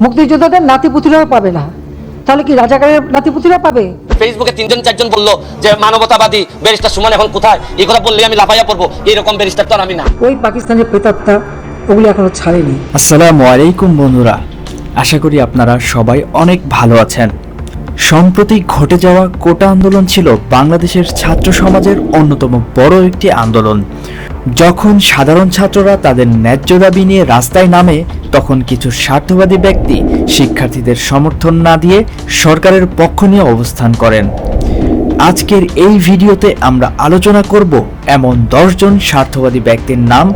মুক্তিযোদ্ধাদের নাতিপুতিরাও পাবে না। তাহলে কি রাজাকারের নাতিপুতিরা পাবে? ফেসবুকে তিনজন চারজন বলল যে মানবতাবাদী ব্যারিস্টার সুমন এখন কোথায়? এই কথা বললে আমি লাফাইয়া পড়ব। এরকম ব্যারিস্টার তো আর আমি না। ওই পাকিস্তানের প্রেতাত্মা ওগুলি এখনও ছাড়েনি। আসসালামু আলাইকুম বন্ধুরা। আশা করি আপনারা সবাই অনেক ভালো আছেন। সম্প্রতি ঘটে যাওয়া কোটা আন্দোলন ছিল বাংলাদেশের ছাত্র সমাজের অন্যতম বড় একটি আন্দোলন। যখন সাধারণ ছাত্ররা তাদের ন্যায্য দাবি নিয়ে রাস্তায় নামে, তখন কিছু স্বার্থবাদী ব্যক্তি শিক্ষার্থীদের সমর্থন না দিয়ে সরকারের পক্ষ নিয়ে অবস্থান করেন। আজকের এই ভিডিওতে আমরা আলোচনা করব এমন দশজন স্বার্থবাদী ব্যক্তির নাম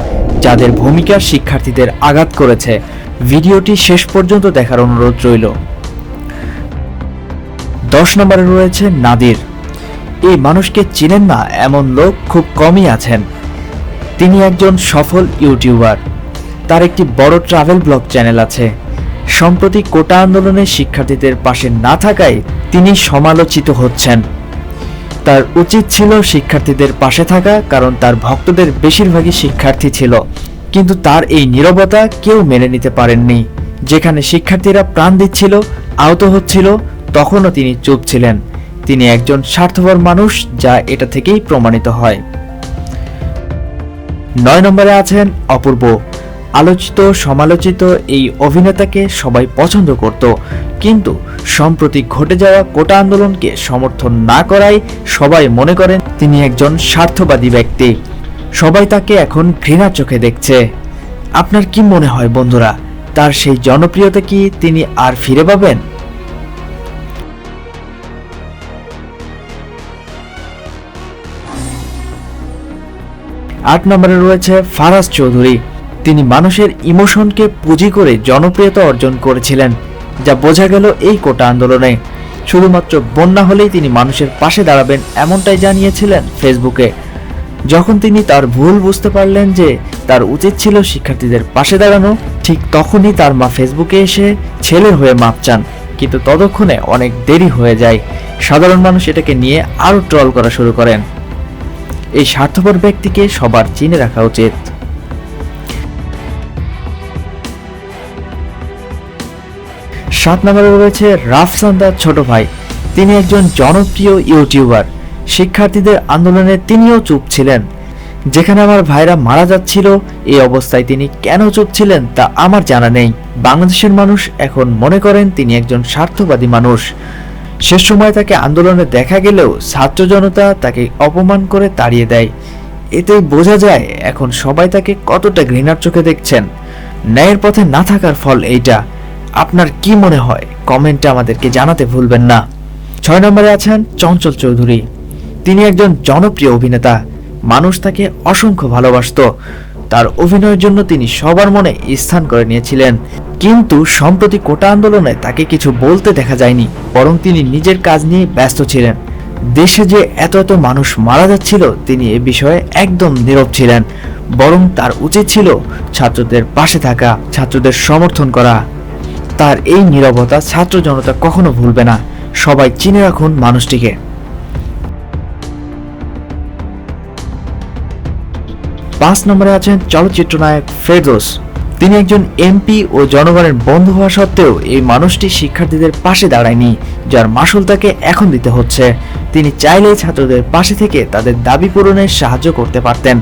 যাদের ভূমিকা শিক্ষার্থীদের আঘাত করেছে। ভিডিওটি শেষ পর্যন্ত দেখার অনুরোধ রইল। দশ নম্বরে রয়েছে নাদির। এই মানুষকে চিনেন না, এমন লোক খুব কমই আছেন। তিনি একজন সফল ইউটিউবার। তার একটি বড় ট্রাভেল ব্লগ চ্যানেল আছে। সম্প্রতি কোটা আন্দোলনে শিক্ষার্থীদের পাশে না থাকায় তিনি সমালোচিত হচ্ছেন। তার উচিত ছিল শিক্ষার্থীদের পাশে থাকা, কারণ তার ভক্তদের বেশিরভাগই শিক্ষার্থী ছিল। কিন্তু তার এই নীরবতা কেউ মেনে নিতে পারেননি। যেখানে শিক্ষার্থীরা প্রাণ দিচ্ছিল, আহত হচ্ছিল তখনও তিনি চুপ ছিলেন। তিনি একজন স্বার্থপর মানুষ যা এটা থেকেই প্রমাণিত হয়। নয় নম্বরে আছেন অপূর্ব। আলোচিত, সমালোচিত এই অভিনেতাকে সবাই পছন্দ করত। কিন্তু সম্প্রতি ঘটে যাওয়া কোটা আন্দোলনকে সমর্থন না করায় সবাই মনে করেন তিনি একজন স্বার্থবাদী ব্যক্তি। সবাই তাকে এখন ঘৃণার চোখে দেখছে। আপনার কি মনে হয় বন্ধুরা? তার সেই জনপ্রিয়তা কি তিনি আর ফিরে পাবেন? আট নম্বরে রয়েছে ফারাজ চৌধুরী। তিনি মানুষের ইমোশনকে পুঁজি করে জনপ্রিয়তা অর্জন করেছিলেন, যা বোঝা গেল এই কোটা আন্দোলনে। শুধুমাত্র বন্যা হলেই তিনি মানুষের পাশে দাঁড়াবেন এমনটাই জানিয়েছিলেন ফেসবুকে। যখন তিনি তার ভুল বুঝতে পারলেন যে তার উচিত ছিল শিক্ষার্থীদের পাশে দাঁড়ানো, ঠিক তখনই তার মা ফেসবুকে এসে ছেলের হয়ে মাপ চান, কিন্তু ততক্ষণে অনেক দেরি হয়ে যায়। সাধারণ মানুষ এটাকে নিয়ে আরও ট্রল করা শুরু করেন। এই স্বার্থপর ব্যক্তিকে সবার চিনে রাখা উচিত। সাত নম্বরে রয়েছে রাফসান্দার ছোট ভাই। তিনি একজন জনপ্রিয় ইউটিউবার। শিক্ষার্থীদের আন্দোলনে তিনিও চুপ ছিলেন। যেখানে আমার ভাইরা মারা যাচ্ছিল, এই অবস্থায় তিনি কেন চুপ ছিলেন তা আমার জানা নেই। বাংলাদেশের মানুষ এখন মনে করেন তিনি একজন স্বার্থবাদী মানুষ। শেষ সময় তাকে আন্দোলনে দেখা গেলেও ছাত্র জনতা তাকে অপমান করে তাড়িয়ে দেয়। এতেই বোঝা যায় এখন সবাই তাকে কতটা ঘৃণার চোখে দেখছেন। ন্যায়ের পথে না থাকার ফল এইটা। আপনার কি মনে হয়? কমেন্টে আমাদেরকে জানাতে ভুলবেন না। ছয় নম্বরে আছেন চঞ্চল চৌধুরী। তিনি একজন জনপ্রিয় অভিনেতা। মানুষ তাকে অসংখ্য ভালোবাসতো। তার অভিনয়ের জন্য তিনি সবার মনে স্থান করে নিয়েছিলেন। কিন্তু সম্প্রতি কোটা আন্দোলনে তাকে কিছু বলতে দেখা যায়নি, বরং তিনি নিজের কাজ নিয়ে ব্যস্ত ছিলেন। দেশে যে এত এত মানুষ মারা যাচ্ছিল, তিনি এ বিষয়ে একদম নীরব ছিলেন, বরং তার উচিত ছিল ছাত্রদের পাশে থাকা, ছাত্রদের সমর্থন করা। তার এই নীরবতা ছাত্র জনতা কখনো ভুলবে না। সবাই চিনে রাখুন মানুষটিকে। পাঁচ নম্বরে আছেন চলচ্চিত্র নায়ক ফেরদোস। তিনি একজন এমপি ও জনগণের বন্ধু হওয়া সত্ত্বেও এই মানুষটি শিক্ষার্থীদের পাশে দাঁড়ায়নি, যার মাসুল তাকে এখন দিতে হচ্ছে। তিনি চাইলেই ছাত্রদের পাশে থেকে তাদের দাবি পূরণে সাহায্য করতে পারতেন,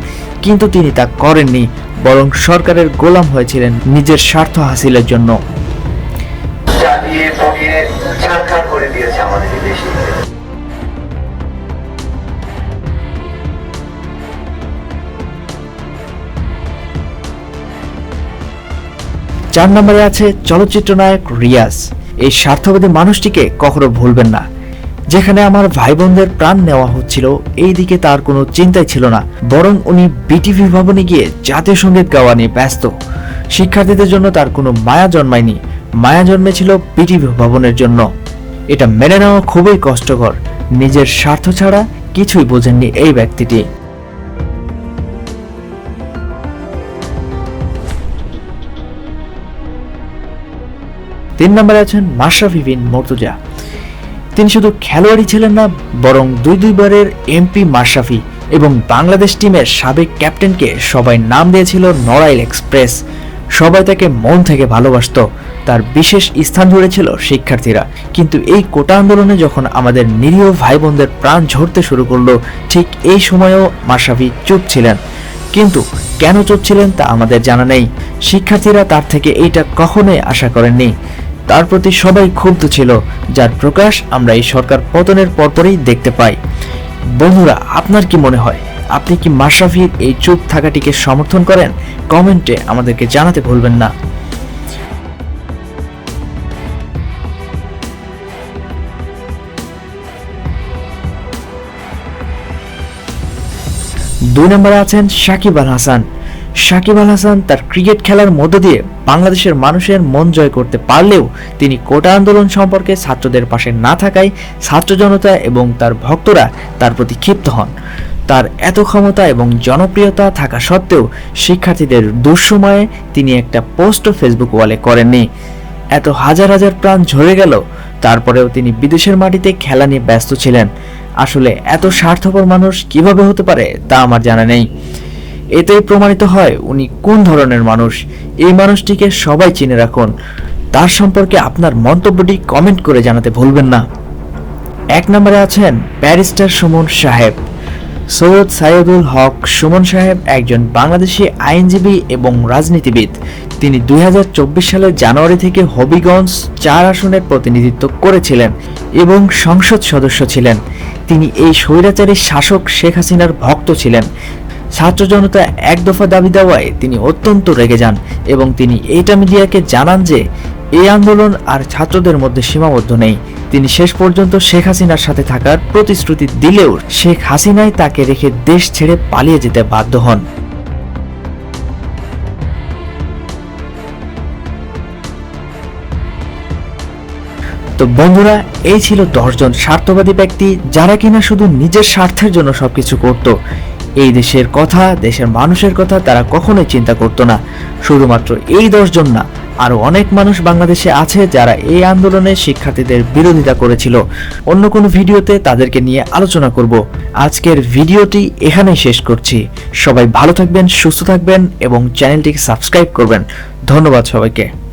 কিন্তু তিনি তা করেননি, বরং সরকারের গোলাম হয়েছিলেন নিজের স্বার্থ হাসিলের জন্য। করে দিয়েছে আমাদের চার নম্বরে আছে চলচ্চিত্র নায়ক রিয়াজ। এই স্বার্থবাদী মানুষটিকে কখনো ভুলবেন না। যেখানে আমার ভাই বোনদের প্রাণ নেওয়া হচ্ছিল এই দিকে তার কোনো চিন্তাই ছিল না। বরং উনি বিটিভি ভবনে গিয়ে জাতীয় সংগীত গাওয়া নিয়ে ব্যস্ত। শিক্ষার্থীদের জন্য তার কোনো মায়া জন্মায়নি। মায়া জন্মেছিল বিটিভি ভবনের জন্য। এটা মেনে নেওয়া খুবই কষ্টকর। নিজের স্বার্থ ছাড়া কিছুই বোঝেননি এই ব্যক্তিটি। তিন নম্বরে আছেন মাশরাফি বিন মর্তুজা। তিনি শুধু খেলোয়াড়ই ছিলেন না, বরং দুই দুইবারের এমপি মাশরাফি এবং বাংলাদেশ টিমের সাবেক ক্যাপ্টেনকে সবাই নাম দিয়েছিল নড়াইল এক্সপ্রেস। সবাই তাকে মন থেকে ভালোবাসতো। তার বিশেষ স্থান জুড়েছিল শিক্ষার্থীরা। কিন্তু এই কোটা আন্দোলনে যখন আমাদের নিরীহ ভাই বোনদের প্রাণ ঝরতে শুরু করল, ঠিক এই সময়েও মাশরাফি চুপ ছিলেন। কিন্তু কেন চুপ ছিলেন তা আমাদের জানা নেই। শিক্ষার্থীরা তার থেকে এইটা কখনোই আশা করেননি। তার প্রতি সবাই ক্ষুব্ধ ছিল, যার প্রকাশ আমরা এই সরকার পতনের পরপরই দেখতে পাই। বন্ধুরা, আপনার কি মনে হয়? আপনি কি মাশরাফির এই চুপ থাকাটিকে সমর্থন করেন? কমেন্টে আমাদেরকে জানাতে ভুলবেন না। দুই নম্বরে আছেন সাকিব আল হাসান। সাকিব আল হাসান তার ক্রিকেট খেলার মধ্য দিয়ে বাংলাদেশের মানুষের মন জয় করতে পারলেও তিনি কোটা আন্দোলন সম্পর্কে ছাত্রদের পাশে না থাকায় ছাত্র জনতা এবং তার ভক্তরা তার প্রতি ক্ষিপ্ত হন। তার এত ক্ষমতা এবং জনপ্রিয়তা থাকা সত্ত্বেও শিক্ষার্থীদের দুঃসময়ে তিনি একটা পোস্টও ফেসবুক ওয়ালে করেননি। এত হাজার হাজার প্রাণ ঝরে গেল, তারপরেও তিনি বিদেশের মাটিতে খেলা নিয়ে ব্যস্ত ছিলেন। আসলে এত স্বার্থপর মানুষ কীভাবে হতে পারে তা আমার জানা নেই। এতেই প্রমাণিত হয় উনি কোন ধরনের মানুষ। এই মানুষটিকে সবাই চিনে রাখুন। তার সম্পর্কে আপনার মন্তব্যটি কমেন্ট করে জানাতে ভুলবেন না। এক নম্বরে আছেন ব্যারিস্টার সুমন সাহেব। সৈয়দ সাইয়দুল হক সুমন সাহেব একজন বাংলাদেশি আইনজীবী এবং রাজনীতিবিদ। তিনি দুই হাজার চব্বিশ সালের জানুয়ারি থেকে হবিগঞ্জ চার আসনের প্রতিনিধিত্ব করেছিলেন এবং সংসদ সদস্য ছিলেন। তিনি এই স্বৈরাচারী শাসক শেখ হাসিনার ভক্ত ছিলেন। ছাত্র জনতা এক দফা দাবি দেওয়ায় তিনি অত্যন্ত রেগে যান এবং তিনি এইটা মিডিয়াকে জানান যে, এই আন্দোলন আর ছাত্রদের মধ্যে সীমাবদ্ধ নেই। তিনি শেষ পর্যন্ত শেখ হাসিনার সাথে থাকার প্রতিশ্রুতি দিলেও শেখ হাসিনাই তাকে রেখে দেশ ছেড়ে পালিয়ে যেতে বাধ্য হন। তো বন্ধুরা, এই ছিল দশজন স্বার্থবাদী ব্যক্তি যারা কিনা শুধু নিজের স্বার্থের জন্য সবকিছু করত। এই দেশের কথা, দেশের মানুষের কথা তারা কখনোই চিন্তা করতো না। শুধুমাত্র এই দশজন না, আরও অনেক মানুষ বাংলাদেশে আছে যারা এই আন্দোলনে শিক্ষার্থীদের বিরোধিতা করেছিল। অন্য কোনো ভিডিওতে তাদেরকে নিয়ে আলোচনা করব। আজকের ভিডিওটি এখানেই শেষ করছি। সবাই ভালো থাকবেন, সুস্থ থাকবেন এবং চ্যানেলটিকে সাবস্ক্রাইব করবেন। ধন্যবাদ সবাইকে।